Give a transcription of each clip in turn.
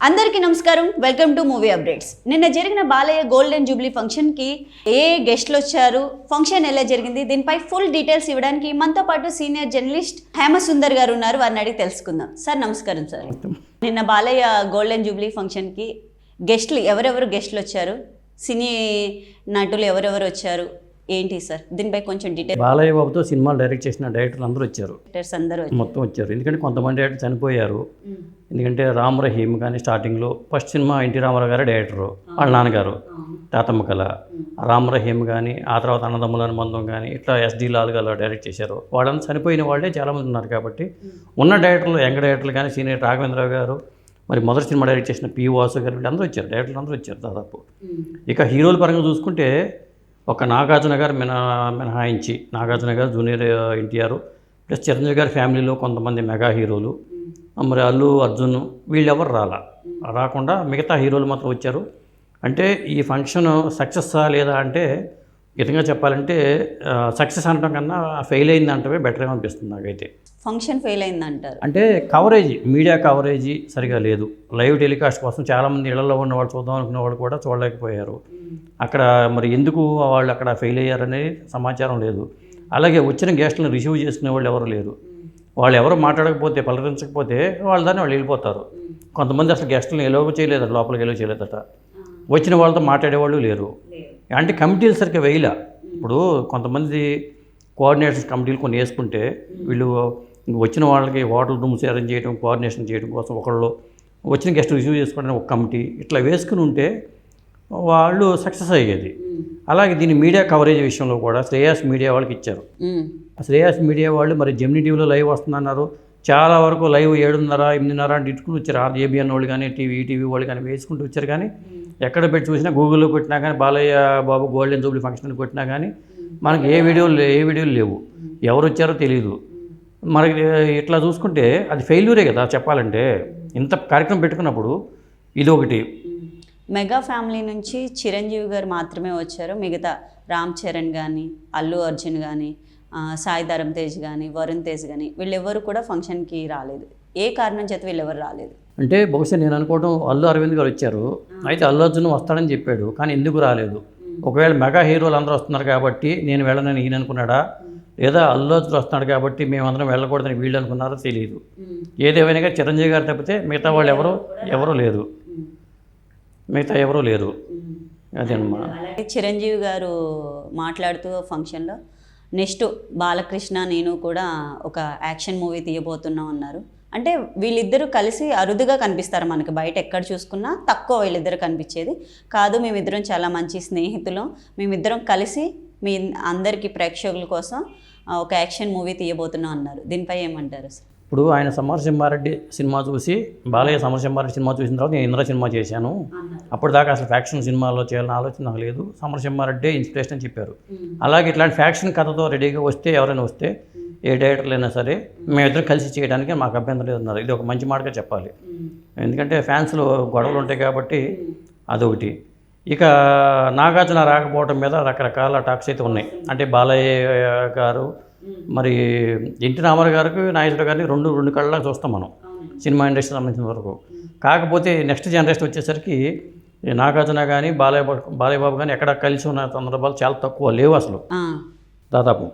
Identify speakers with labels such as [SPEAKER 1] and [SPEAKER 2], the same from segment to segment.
[SPEAKER 1] అందరికీ నమస్కారం. Welcome to movie updates నిన్న జరిగిన బాలయ్య గోల్డెన్ జూబ్లీ ఫంక్షన్కి ఏ గెస్ట్లు వచ్చారు? ఫంక్షన్ ఎలా జరిగింది? దీనిపై ఫుల్ డీటెయిల్స్ ఇవ్వడానికి మనతో పాటు సీనియర్ జర్నలిస్ట్ హేమసుందర్ గారు ఉన్నారు. వారిని అడిగి తెలుసుకుందాం. సార్ నమస్కారం సార్ నిన్న బాలయ్య గోల్డెన్ జూబ్లీ ఫంక్షన్కి గెస్ట్లు ఎవరెవరు గెస్ట్లు వచ్చారు? సినీ నటులు ఎవరెవరు వచ్చారు? ఏంటి సార్? దీనిపై కొంచెం డీటెయిల్
[SPEAKER 2] బాలయ్య బాబుతో సినిమాలు డైరెక్ట్ చేసిన డైరెక్టర్లు అందరూ వచ్చారు.
[SPEAKER 1] అందరూ.
[SPEAKER 2] మొత్తం వచ్చారు. ఎందుకంటే కొంతమంది డైరెక్టర్ చనిపోయారు. ఎందుకంటే రామ్ రహీమ్ కానీ స్టార్టింగ్లో ఫస్ట్ సినిమా ఎన్టీ రామారావు గారే డైరెక్టరు వాళ్ళ నాన్నగారు తాతమ్మ కళ. రామ్ రహీమ్ కానీ ఆ తర్వాత అన్నదమ్ముల అనుబంధం కానీ ఇట్లా ఎస్డి లాల్ గారు డైరెక్ట్ చేశారు. వాళ్ళంతా చనిపోయిన వాళ్ళే చాలామంది ఉన్నారు కాబట్టి ఉన్న డైరెక్టర్లు యంగ్ డైరెక్టర్లు కానీ సీనియర్ రాఘవేంద్రరావు గారు మరి మొదటి సినిమా డైరెక్ట్ చేసిన పి వాసు గారు వీళ్ళందరూ వచ్చారు. డైరెక్టర్లు అందరూ వచ్చారు దాదాపు. ఇక హీరోల పరంగా చూసుకుంటే ఒక నాగార్జున గారు మినహా మినహాయించి నాగార్జున గారు జూనియర్ ఎన్టీఆర్ ప్లస్ చిరంజీవి గారి ఫ్యామిలీలో కొంతమంది మెగా హీరోలు మరి అల్లు అర్జున్ వీళ్ళెవరు రాలా. రాకుండా మిగతా హీరోలు మాత్రం వచ్చారు. అంటే ఈ ఫంక్షన్ సక్సెస్సా లేదా అంటే విధంగా చెప్పాలంటే సక్సెస్ అనడం కన్నా ఫెయిల్ అయింది అంటే బెటర్ ఏమనిపిస్తుంది నాకైతే.
[SPEAKER 1] ఫంక్షన్ ఫెయిల్ అయింది అంటారు
[SPEAKER 2] అంటే కవరేజ్ మీడియా కవరేజ్ సరిగా లేదు. లైవ్ టెలికాస్ట్ కోసం చాలామంది ఇళ్ళలో ఉన్న వాళ్ళు చూద్దాం అనుకున్న వాళ్ళు కూడా చూడలేకపోయారు. అక్కడ మరి ఎందుకు వాళ్ళు అక్కడ ఫెయిల్ అయ్యారనేది సమాచారం లేదు. అలాగే వచ్చిన గెస్ట్లను రిసీవ్ చేసుకునే వాళ్ళు ఎవరు లేరు. వాళ్ళు ఎవరు మాట్లాడకపోతే పలకరించకపోతే వాళ్ళు దాన్ని వాళ్ళు వెళ్ళిపోతారు. కొంతమంది అసలు గెస్ట్లను ఎలో చేయలేదట లోపలికి ఎలో చేయలేదట. వచ్చిన వాళ్ళతో మాట్లాడేవాళ్ళు లేరు. అంటే కమిటీలు సరిగ్గా వేయలే. ఇప్పుడు కొంతమంది కోఆర్డినేషన్స్ కమిటీలు కొన్ని వేసుకుంటే వీళ్ళు వచ్చిన వాళ్ళకి హోటల్ రూమ్స్ అరేంజ్ చేయడం కోఆర్డినేషన్ చేయడం కోసం ఒకళ్ళు వచ్చిన గెస్ట్ రిసీవ్ చేసుకోవడానికి ఒక కమిటీ ఇట్లా వేసుకుని ఉంటే వాళ్ళు సక్సెస్ అయ్యేది. అలాగే దీని మీడియా కవరేజ్ విషయంలో కూడా శ్రేయాస్ మీడియా వాళ్ళకి ఇచ్చారు. శ్రేయాస్ మీడియా వాళ్ళు మరి జెమినీ టీవీలో లైవ్ వస్తుందన్నారు. చాలా వరకు లైవ్ ఏడున్నర ఎనిమిదిన్నర అంటే ఇట్టుకుని వచ్చారు. ఆ ఏబిఎన్ వాళ్ళు కానీ టీవీ ఈటీవీ వాళ్ళు కానీ వేసుకుంటూ వచ్చారు కానీ ఎక్కడ పెట్టి చూసినా గూగుల్లో కొట్టినా కానీ Balayya Babu golden jubilee function కొట్టినా కానీ మనకి ఏ వీడియోలు ఏ వీడియోలు లేవు. ఎవరు వచ్చారో తెలియదు మనకి ఇట్లా చూసుకుంటే అది ఫెయిల్యూరే కదా చెప్పాలంటే. ఇంత కార్యక్రమం పెట్టుకున్నప్పుడు ఇది ఒకటి
[SPEAKER 1] మెగా ఫ్యామిలీ నుంచి చిరంజీవి గారు మాత్రమే వచ్చారు. మిగతా రామ్ చరణ్ కానీ అల్లు అర్జున్ కానీ సాయి ధరమ్ తేజ్ కానీ వరుణ్ తేజ్ కానీ వీళ్ళెవ్వరు కూడా ఫంక్షన్కి రాలేదు. ఏ కారణం చేత వీళ్ళెవరు రాలేదు.
[SPEAKER 2] అంటే బహుశా నేను అనుకోవడం అల్లు అరవింద్ గారు వచ్చారు. అయితే అల్లు అర్జున్ వస్తాడని చెప్పాడు కానీ ఎందుకు రాలేదు? ఒకవేళ మెగా హీరోలు అందరూ వస్తున్నారు కాబట్టి నేను వెళ్ళనని ఈయన అనుకున్నాడా? లేదా అల్లు అర్జున్ వస్తున్నాడు కాబట్టి మేమందరం వెళ్ళకూడదని వీళ్ళు అనుకున్నారో తెలియదు ఏదేమైనా కానీ చిరంజీవి గారు తప్పితే మిగతా వాళ్ళు ఎవరు ఎవరు లేరు మిగతా ఎవరూ లేరు. అదేనమ్మా
[SPEAKER 1] అలాగే చిరంజీవి గారు మాట్లాడుతూ ఫంక్షన్లో నెక్స్ట్ బాలకృష్ణ నేను కూడా ఒక యాక్షన్ మూవీ తీయబోతున్నాం అన్నారు. అంటే వీళ్ళిద్దరూ కలిసి అరుదుగా కనిపిస్తారు మనకి. బయట ఎక్కడ చూసుకున్నా తక్కువ వీళ్ళిద్దరు కనిపించేది. కాదు మేమిద్దరం చాలా మంచి స్నేహితులం. మేమిద్దరం కలిసి మీ అందరికీ ప్రేక్షకుల కోసం ఒక యాక్షన్ మూవీ తీయబోతున్నాం అన్నారు. దీనిపై ఏమంటారు సార్?
[SPEAKER 2] ఇప్పుడు ఆయన సమరసింహారెడ్డి సినిమా చూసి బాలయ్య సమరసింహారెడ్డి సినిమా చూసిన తర్వాత నేను ఇంద్ర సినిమా చేశాను. అప్పుడు దాకా అసలు ఫ్యాక్షన్ సినిమాలో చేయాలని ఆలోచన నాకు లేదు. సమరసింహారెడ్డి ఇన్స్పిరేషన్ అని చెప్పారు. అలాగే ఇట్లాంటి ఫ్యాక్షన్ కథతో రెడీగా వస్తే ఎవరైనా వస్తే ఏ డైరెక్టర్లు అయినా సరే మేమిద్దరం కలిసి చేయడానికి మాకు అభ్యంతరం లేదు అన్నారు. ఇది ఒక మంచి మాటగా చెప్పాలి. ఎందుకంటే ఫ్యాన్స్లో గొడవలు ఉంటాయి కాబట్టి అదొకటి. ఇక నాగార్జున రాకపోవడం మీద రకరకాల టాక్స్ అయితే ఉన్నాయి. అంటే బాలయ్య గారు మరి ఎన్టీ రామారావు గారికి నాగేశ్వర గారిని రెండు రెండు కళ్ళ చూస్తాం మనం. సినిమా ఇండస్ట్రీ సంబంధించిన వరకు. కాకపోతే నెక్స్ట్ జనరేషన్ వచ్చేసరికి నాగార్జున కానీ బాలయ్య బాలయ్య బాబు కానీ ఎక్కడ కలిసి ఉన్న సందర్భాలు చాలా తక్కువ లేవు అసలు. దాదాపు.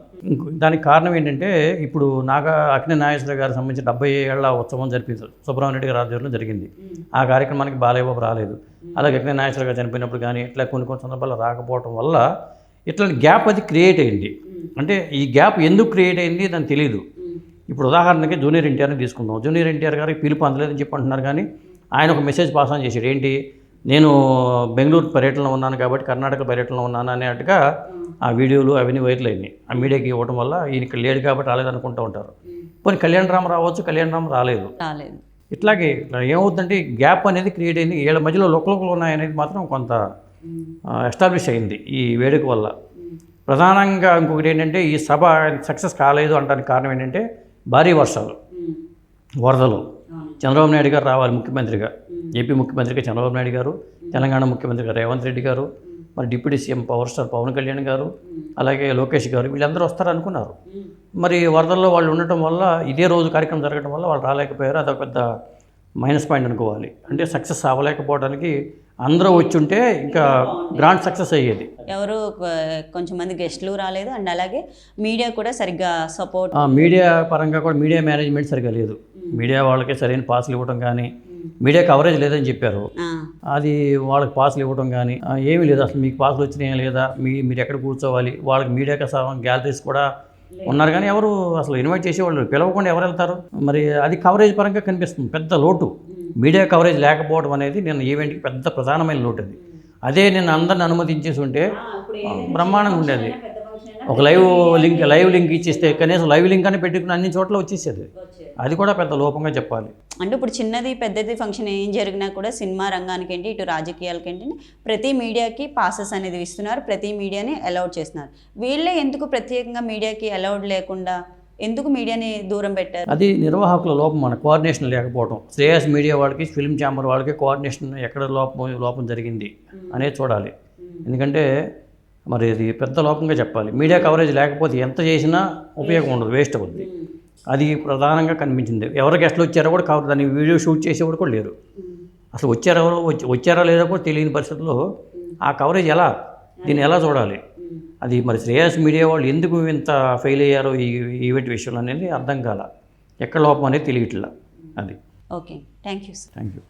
[SPEAKER 2] దానికి కారణం ఏంటంటే ఇప్పుడు నాగా అక్ని నాగేశ్వర గారికి సంబంధించి డెబ్బై ఏళ్ళ ఉత్సవం జరిపించారు సుబ్రహ్మణ్య రెడ్డి గారి ఆధ్వర్యంలో జరిగింది. ఆ కార్యక్రమానికి బాలయ్యబాబు రాలేదు. అలాగే అక్ని నాగేశ్వర గారు చనిపోయినప్పుడు కానీ ఇట్లా కొన్ని కొన్ని సందర్భాలు రాకపోవడం వల్ల ఇట్లాంటి గ్యాప్ అది క్రియేట్ అయింది. అంటే ఈ గ్యాప్ ఎందుకు క్రియేట్ అయింది దానికి తెలియదు ఇప్పుడు ఉదాహరణకి జూనియర్ ఎన్టీఆర్ని తీసుకుందాం. జూనియర్ ఎన్టీఆర్ గారికి పిలుపు అందలేదని చెప్పి అంటున్నారు కానీ ఆయన ఒక మెసేజ్ పాస్ ఆన్ చేశాడు. ఏంటి? నేను బెంగళూరు పర్యటనలో ఉన్నాను కాబట్టి కర్ణాటక పర్యటనలో ఉన్నాను అనేట్టుగా ఆ వీడియోలు అవన్నీ వైరల్ అయినాయి. ఆ మీడియాకి ఇవ్వడం వల్ల ఈయన ఇక్కడ లేడు కాబట్టి రాలేదనుకుంటూ ఉంటారు. పోనీ కళ్యాణ్ రామ్ రావచ్చు కళ్యాణ్ రామ్ రాలేదు.
[SPEAKER 1] రాలేదు.
[SPEAKER 2] ఇట్లాగే ఇట్లా ఏమవుతుందంటే గ్యాప్ అనేది క్రియేట్ అయింది. వీళ్ళ మధ్యలో లోకలోకలు ఉన్నాయనేది మాత్రం కొంత ఎస్టాబ్లిష్ అయింది ఈ వేడుక వల్ల. ప్రధానంగా ఇంకొకటి ఏంటంటే ఈ సభ సక్సెస్ కాలేదు అంటానికి కారణం ఏంటంటే భారీ వర్షాలు వరదలు. చంద్రబాబు నాయుడు గారు రావాలి ముఖ్యమంత్రిగా. ఏపీ ముఖ్యమంత్రిగా చంద్రబాబు నాయుడు గారు తెలంగాణ ముఖ్యమంత్రిగా రేవంత్ రెడ్డి గారు మరి deputy CM power star Pawan Kalyan గారు అలాగే లోకేష్ గారు వీళ్ళందరూ వస్తారు అనుకున్నారు మరి వరదల్లో వాళ్ళు ఉండటం వల్ల ఇదే రోజు కార్యక్రమం జరగడం వల్ల వాళ్ళు రాలేకపోయారు. అదొక పెద్ద మైనస్ పాయింట్ అనుకోవాలి. అంటే సక్సెస్ అవ్వలేకపోవడానికి అందరూ వచ్చి ఉంటే ఇంకా గ్రాండ్ సక్సెస్ అయ్యేది.
[SPEAKER 1] ఎవరు కొంచెం మంది గెస్ట్లు రాలేదు. అండ్ అలాగే మీడియా కూడా సరిగ్గా సపోర్ట్
[SPEAKER 2] మీడియా పరంగా కూడా మీడియా మేనేజ్మెంట్ సరిగా లేదు. మీడియా వాళ్ళకి సరైన పాసులు ఇవ్వడం కానీ మీడియా కవరేజ్ లేదని చెప్పారు. అది వాళ్ళకి పాసులు ఇవ్వడం కానీ ఏమీ లేదు. అసలు మీకు పాసులు వచ్చినాయా లేదా? మీ మీరు ఎక్కడ కూర్చోవాలి? వాళ్ళకి మీడియాకి సహా గ్యాలరీస్ కూడా ఉన్నారు కానీ ఎవరు అసలు ఇన్వైట్ చేసేవాళ్ళు పిలవకుండా ఎవరు వెళ్తారు? మరి అది కవరేజ్ పరంగా కనిపిస్తుంది. పెద్ద లోటు. మీడియా కవరేజ్ లేకపోవడం అనేది నేను ఈవెంట్కి పెద్ద ప్రధానమైన లోటు అది. అదే నేను అందరిని అనుమతించేసి ఉంటే బ్రహ్మాండంగా ఉండేది. ఒక లైవ్ లింక్ లైవ్ లింక్ ఇచ్చేస్తే కనీసం లైవ్ లింక్ అని పెట్టుకుని అన్ని చోట్ల వచ్చేసేది. అది కూడా పెద్ద లోపంగా చెప్పాలి.
[SPEAKER 1] అంటే ఇప్పుడు చిన్నది పెద్దది ఫంక్షన్ ఏం జరిగినా కూడా సినిమా రంగానికి ఏంటి ఇటు రాజకీయాలకి ఏంటి ప్రతి మీడియాకి పాసెస్ అనేది ఇస్తున్నారు ప్రతి మీడియాని అలౌడ్ చేస్తున్నారు. వీళ్ళే ఎందుకు ప్రత్యేకంగా మీడియాకి అలౌడ్ లేకుండా ఎందుకు మీడియాని దూరం పెట్టారు?
[SPEAKER 2] అది నిర్వాహకుల లోపం మన కోఆర్డినేషన్ లేకపోవడం శ్రేయస్ మీడియా వాళ్ళకి ఫిల్మ్ ఛాంబర్ వాళ్ళకి కోఆర్డినేషన్ ఎక్కడ లోపం లోపం జరిగింది అనేది చూడాలి. ఎందుకంటే మరి అది పెద్ద లోపంగా చెప్పాలి. మీడియా కవరేజ్ లేకపోతే ఎంత చేసినా ఉపయోగం ఉండదు వేస్ట్ అవుద్ది. అది ప్రధానంగా కనిపించింది. ఎవరు గెస్ట్లు వచ్చారో కూడా కవర్ దాన్ని వీడియో షూట్ చేసేవాడు కూడా లేరు. అసలు వచ్చారో వచ్చారో లేదో కూడా తెలియని పరిస్థితుల్లో ఆ కవరేజ్ ఎలా? దీన్ని ఎలా చూడాలి? అది మరి శ్రేయస్ మీడియా వాళ్ళు ఎందుకు ఇంత ఫెయిల్ అయ్యారో ఈ ఈవెంట్ విషయంలో అనేది అర్థం కాల. ఎక్కడ లోపం అనేది తెలియట్లా. అది.
[SPEAKER 1] Okay. Thank you sir.
[SPEAKER 2] Thank you